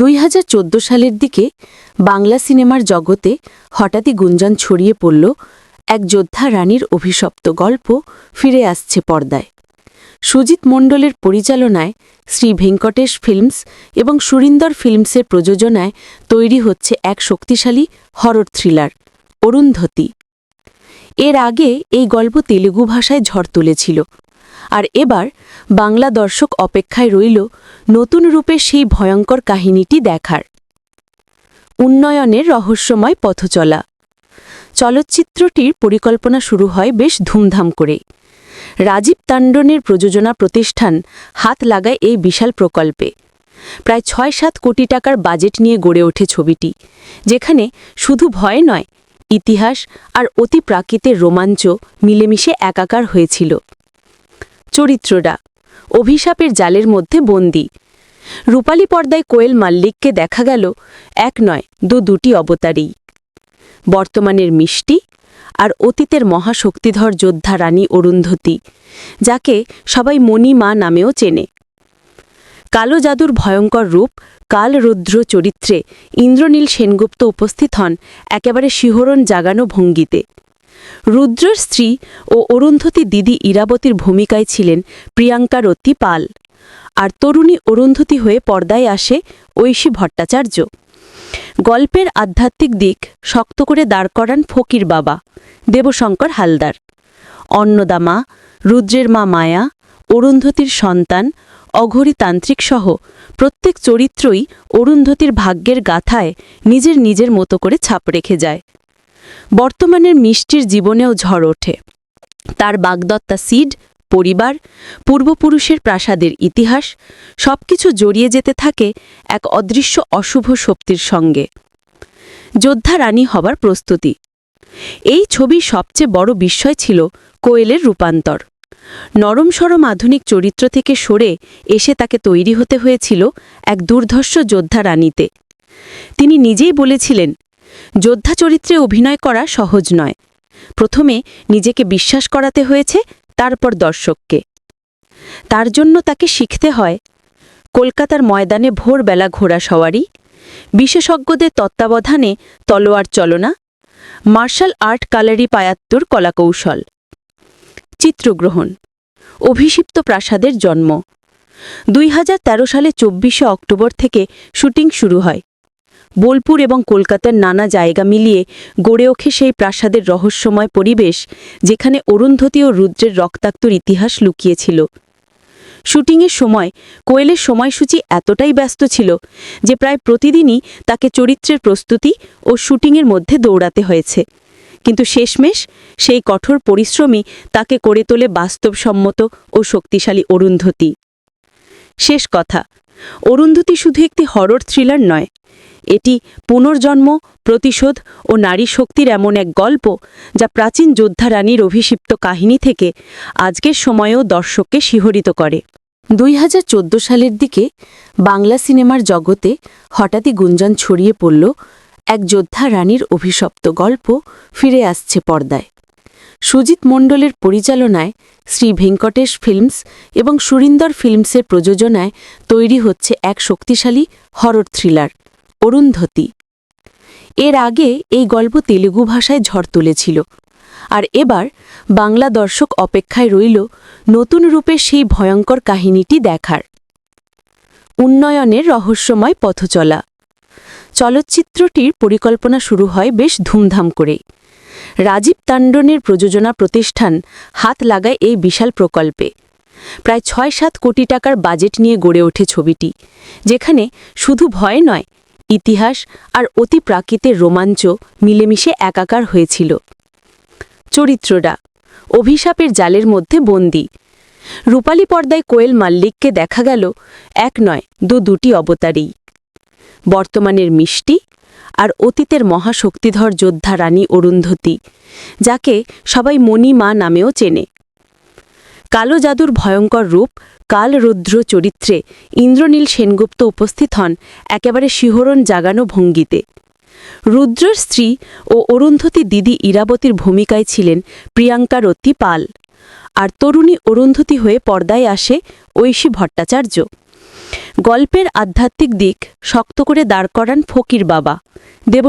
দুই হাজার চোদ্দ সালের দিকে বাংলা সিনেমার জগতে হঠাৎই গুঞ্জন ছড়িয়ে পড়ল এক যোদ্ধা রানীর অভিশপ্ত গল্প ফিরে আসছে পর্দায়। সুজিত মণ্ডলের পরিচালনায় শ্রী ভেঙ্কটেশ ফিল্মস এবং সুরিন্দর ফিল্মসের প্রযোজনায় তৈরি হচ্ছে এক শক্তিশালী হরর থ্রিলার, অরুন্ধতী। এর আগে এই গল্প তেলুগু ভাষায় ঝড় তুলেছিল। আর এবার বাংলা দর্শক অপেক্ষায় রইল নতুন রূপে সেই ভয়ঙ্কর কাহিনীটি দেখার। উন্নয়নের রহস্যময় পথচলা। চলচ্চিত্রটির পরিকল্পনা শুরু হয় বেশ ধুমধাম করে। রাজীব তাণ্ডনের প্রযোজনা প্রতিষ্ঠান হাত লাগায় এই বিশাল প্রকল্পে। প্রায় ছয় সাত কোটি টাকার বাজেট নিয়ে গড়ে ওঠে ছবিটি, যেখানে শুধু ভয় নয়, ইতিহাস আর অতি প্রাকৃতের রোমাঞ্চ মিলেমিশে একাকার হয়েছিল। চরিত্ররা অভিশাপের জালের মধ্যে বন্দী। রূপালী পর্দায় কোয়েল মাল্লিককে দেখা গেল এক নয়, দু দুটি অবতারেই। বর্তমানের মিষ্টি আর অতীতের মহাশক্তিধর যোদ্ধা রানী অরুন্ধতী, যাকে সবাই মণি মা নামেও চেনে। কালো জাদুর ভয়ঙ্কর রূপ কালরুদ্র চরিত্রে ইন্দ্রনীল সেনগুপ্ত উপস্থিত হন একেবারে শিহরণ জাগানো ভঙ্গিতে। রুদ্রর স্ত্রী ও অরুন্ধতী দিদি ইরাবতীর ভূমিকায় ছিলেন প্রিয়াঙ্কা রত্তি পাল। আর তরুণী অরুন্ধতী হয়ে পর্দায় আসে ঐশী ভট্টাচার্য। গল্পের আধ্যাত্মিক দিক শক্ত করে দাঁড় করান ফকির বাবা, দেবশঙ্কর হালদার। অন্নদামা রুদ্রের মা মায়া, অরুন্ধতীর সন্তান, অঘরী সহ প্রত্যেক চরিত্রই অরুন্ধতীর ভাগ্যের গাথায় নিজের নিজের মতো করে ছাপ রেখে যায়। বর্তমানের মিষ্টির জীবনেও ঝড় ওঠে। তার বাগদত্তা সিড, পরিবার, পূর্বপুরুষের প্রাসাদের ইতিহাস, সবকিছু জড়িয়ে যেতে থাকে এক অদৃশ্য অশুভ শক্তির সঙ্গে। যোদ্ধা রানী হবার প্রস্তুতি। এই ছবির সবচেয়ে বড় বিস্ময় ছিল কোয়েলের রূপান্তর। নরম সরম আধুনিক চরিত্র থেকে সরে এসে তাকে তৈরি হতে হয়েছিল এক দুর্ধর্ষ যোদ্ধা রানীতে। তিনি নিজেই বলেছিলেন যোদ্ধা চরিত্রে অভিনয় করা সহজ নয়। প্রথমে নিজেকে বিশ্বাস করাতে হয়েছে, তারপর দর্শককে। তার জন্য তাকে শিখতে হয়, কলকাতার ময়দানে ভোরবেলা ঘোড়া সওয়ারি, বিশেষজ্ঞদের তত্ত্বাবধানে তলোয়ার চলনা, মার্শাল আর্ট কালারি পায়াত্তুর কলাকৌশল। চিত্রগ্রহণ অভিষিপ্ত প্রাসাদের জন্ম। দুই হাজার তেরো সালে চব্বিশে অক্টোবর থেকে শুটিং শুরু হয়। বোলপুর এবং কলকাতার নানা জায়গা মিলিয়ে গড়ে ওঠে সেই প্রাসাদের রহস্যময় পরিবেশ, যেখানে অরুন্ধতী ও রুদ্রের রক্তাক্তর ইতিহাস লুকিয়েছিল। শুটিংয়ের সময়, কোয়েলের সময়সূচি এতটাই ব্যস্ত ছিল যে প্রায় প্রতিদিনই তাকে চরিত্রের প্রস্তুতি ও শুটিংয়ের মধ্যে দৌড়াতে হয়েছে। কিন্তু শেষমেশ সেই কঠোর পরিশ্রমই তাকে করে তোলে বাস্তবসম্মত ও শক্তিশালী অরুন্ধতী। শেষ কথা, অরুন্ধতী শুধু একটি হরর থ্রিলার নয় এটি পুনর্জন্ম, প্রতিশোধ ও নারী শক্তির এমন এক গল্প যা প্রাচীন যোদ্ধা রানীর অভিষিপ্ত কাহিনী থেকে আজকের সময়েও দর্শককে শিহরিত করে। দুই হাজার চোদ্দ সালের দিকে বাংলা সিনেমার জগতে হঠাৎই গুঞ্জন ছড়িয়ে পড়ল এক যোদ্ধা রানীর অভিশপ্ত গল্প ফিরে আসছে পর্দায়। সুজিত মণ্ডলের পরিচালনায় শ্রী ভেঙ্কটেশ ফিল্মস এবং সুরিন্দর ফিল্মসের প্রযোজনায় তৈরি হচ্ছে এক শক্তিশালী হরর থ্রিলার। অরুন্ধতী। এর আগে এই গল্প তেলুগু ভাষায় ঝড় তুলেছিল, আর এবার বাংলা দর্শক অপেক্ষায় রইল নতুন রূপে সেই ভয়ঙ্কর কাহিনীটি দেখার। উন্নয়নের রহস্যময় পথচলা। চলচ্চিত্রটির পরিকল্পনা শুরু হয় বেশ ধুমধাম করে রাজীব তাণ্ডনের প্রযোজনা প্রতিষ্ঠান হাত লাগায় এই বিশাল প্রকল্পে। প্রায় ছয় সাত কোটি টাকার বাজেট নিয়ে গড়ে ওঠে ছবিটি, যেখানে শুধু ভয় নয় ইতিহাস আর অতি প্রাকৃতের রোমাঞ্চ মিলেমিশে একাকার হয়েছিল। চরিত্ররা অভিশাপের জালের মধ্যে বন্দী। রূপালী পর্দায় কোয়েল মাল্লিককে দেখা গেল এক নয়, দু দুটি অবতারেই। বর্তমানের মিষ্টি আর অতীতের মহাশক্তিধর যোদ্ধা রানী অরুন্ধতী, যাকে সবাই মণি মা নামেও চেনে। কালো জাদুর ভয়ঙ্কর রূপ কালরুদ্র চরিত্রে ইন্দ্রনীল সেনগুপ্ত উপস্থিত হন একেবারে শিহরণ জাগানো ভঙ্গিতে। রুদ্রর স্ত্রী ও অরুন্ধতী দিদি ইরাবতীর ভূমিকায় ছিলেন প্রিয়াঙ্কা রত্তি পাল। আর তরুণী অরুন্ধতী হয়ে পর্দায় আসে ঐশী ভট্টাচার্য। গল্পের আধ্যাত্মিক দিক শক্ত করে দাঁড় করান ফকির বাবা। দেব